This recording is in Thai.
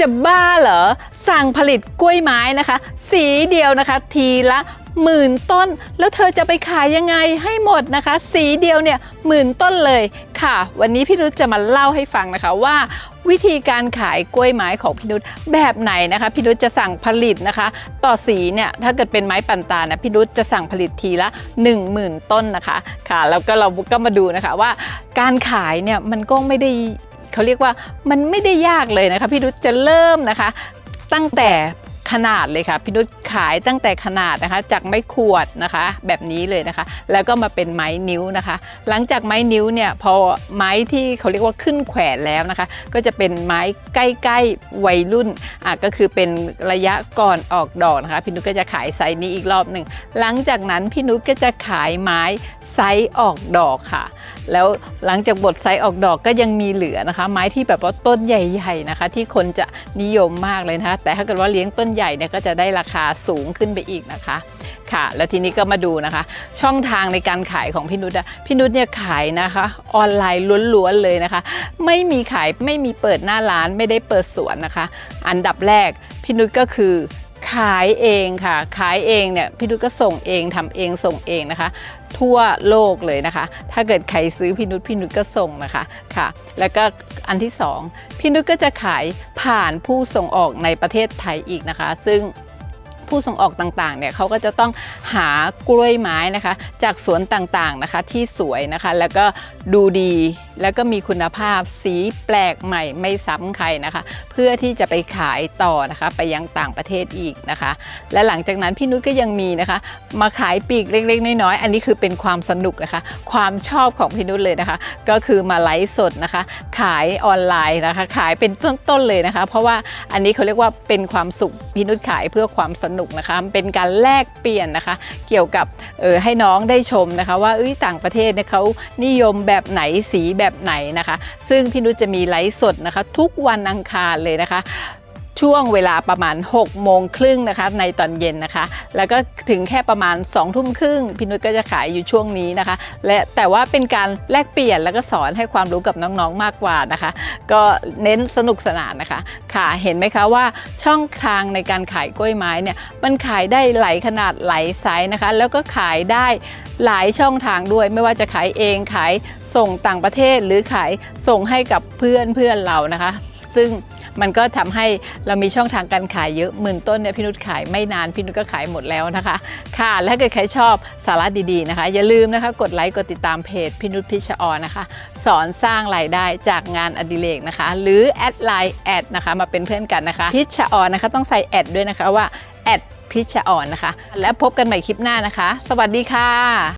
จะบ้าเหรอ สั่งผลิตกล้วยไม้นะคะ สีเดียวนะคะ ทีละหมื่นต้น แล้วเธอจะไปขายยังไงให้หมดนะคะ สีเดียวเนี่ยหมื่นต้นเลยค่ะ วันนี้พี่นุชจะมาเล่าให้ฟังนะคะว่าวิธีการขายกล้วยไม้ของพี่นุชแบบไหนนะคะพี่นุชจะสั่งผลิตนะคะ ต่อสีเนี่ยถ้าเกิดเป็นไม้ปันตานะพี่นุชจะสั่งผลิตทีละ 10,000 ต้นนะคะค่ะ แล้วก็เราก็มาดูนะคะว่าการขายเนี่ยมันก็ไม่ได้ เขาเรียกว่ามันไม่ได้ยากเลยนะคะพี่นุชจะเริ่มนะคะ ตั้งแต่ขนาดเลยค่ะพี่นุชขายตั้งแต่ขนาดนะคะ จากไม้ขวดนะคะ แบบนี้เลยนะคะ แล้วก็มาเป็นไม้นิ้วนะคะ หลังจากไม้นิ้วเนี่ยพอไม้ที่เขาเรียกว่าขึ้นแขวนแล้วนะคะ ก็จะเป็นไม้ใกล้ๆวัยรุ่นอะก็คือเป็นระยะก่อนออกดอกนะคะพี่นุชก็จะขายไซส์นี้อีกรอบหนึ่งหลังจากนั้นพี่นุชก็จะขายไม้ไซส์ออกดอกค่ะ แล้วหลังจากบดไซส์ออกดอกก็ยังมีเหลือนะคะ ไม้ที่แบบว่าต้นใหญ่ๆนะคะ ที่คนจะนิยมมากเลยนะคะแต่ถ้าเกิดว่าเลี้ยงต้นใหญ่เนี่ยก็จะได้ราคาสูงขึ้นไปอีกนะคะค่ะ แล้วทีนี้ก็มาดูนะคะ ช่องทางในการขายของพี่นุชอะพี่นุชเนี่ยขายนะคะ ออนไลน์ล้วนๆเลยนะคะ ไม่มีขายไม่มีเปิดหน้าร้านไม่ได้เปิดสวนนะคะ อันดับแรกพี่นุชก็คือ ขายเองค่ะ ขายเองเนี่ยพี่นุชก็ส่งเองทำเองส่งเองนะคะ ทั่วโลกเลยนะคะ ถ้าเกิดใครซื้อพี่นุชพี่นุชก็ส่งนะคะค่ะ แล้วก็อันที่สองพี่นุชก็จะขายผ่านผู้ส่งออกในประเทศไทยอีกนะคะ ซึ่ง ผู้ส่งออกต่างๆเนี่ยเขาก็จะต้องหากล้วยไม้นะคะ จากสวนต่างๆนะคะที่สวยนะคะ แล้วก็ดูดีแล้วก็มีคุณภาพสีแปลกใหม่ไม่ซ้ำใครนะคะ เพื่อที่จะไปขายต่อนะคะไปยังต่างประเทศอีกนะคะ และหลังจากนั้นพี่นุ้ยก็ยังมีนะคะ มาขายปีกเล็กๆน้อยๆอันนี้คือเป็นความสนุกนะคะ ความชอบของพี่นุ้ยเลยนะคะ ก็คือมาไลฟ์สดนะคะ ขายออนไลน์นะคะ ขายเป็นต้นๆเลยนะคะ เพราะว่าอันนี้เขาเรียกว่าเป็นความสุขพี่นุ้ยขายเพื่อความสนุกนะคะเป็นการแลกเปลี่ยนนะคะ เกี่ยวกับเออให้น้องได้ชมนะคะ ว่าเอ้ยต่างประเทศเนี่ยเขานิยมแบบไหนสีแบบไหนนะคะ ซึ่งพี่นุชจะมีไลฟ์สดนะคะ ทุกวันอังคารเลยนะคะ ช่วงเวลาประมาณ 6 โมงครึ่งนะคะในตอนเย็นนะคะ แล้วก็ถึงแค่ประมาณ 2 ทุ่มครึ่งพี่นุชก็จะขายอยู่ช่วงนี้นะคะ และแต่ว่าเป็นการแลกเปลี่ยนแล้วก็สอนให้ความรู้กับน้องๆมากกว่านะคะ ก็เน้นสนุกสนานนะคะ ค่ะเห็นไหมคะว่าช่องทางในการขายกล้วยไม้เนี่ยมันขายได้หลายขนาดหลายไซส์นะคะ แล้วก็ขายได้หลายช่องทางด้วยไม่ว่าจะขายเองขายส่งต่างประเทศหรือขายส่งให้กับเพื่อนเพื่อนเรานะคะ ซึ่งมันก็ทำให้เรามีช่องทางการขายเยอะหมื่นต้นเนี่ยพี่นุชขายไม่นานพี่นุชก็ขายหมดแล้วนะคะ ค่ะ และถ้าเกิดใครชอบสาระดีๆนะคะ อย่าลืมนะคะกดไลค์กดติดตามเพจพี่นุชพิชออนะคะ สอนสร้างรายได้จากงานอดิเรกนะคะ หรือแอดไลน์แอดนะคะมาเป็นเพื่อนกันนะคะ พิชออนะคะต้องใส่แอดด้วยนะคะว่าแอดพิชออนนะคะ และพบกันใหม่คลิปหน้านะคะ สวัสดีค่ะ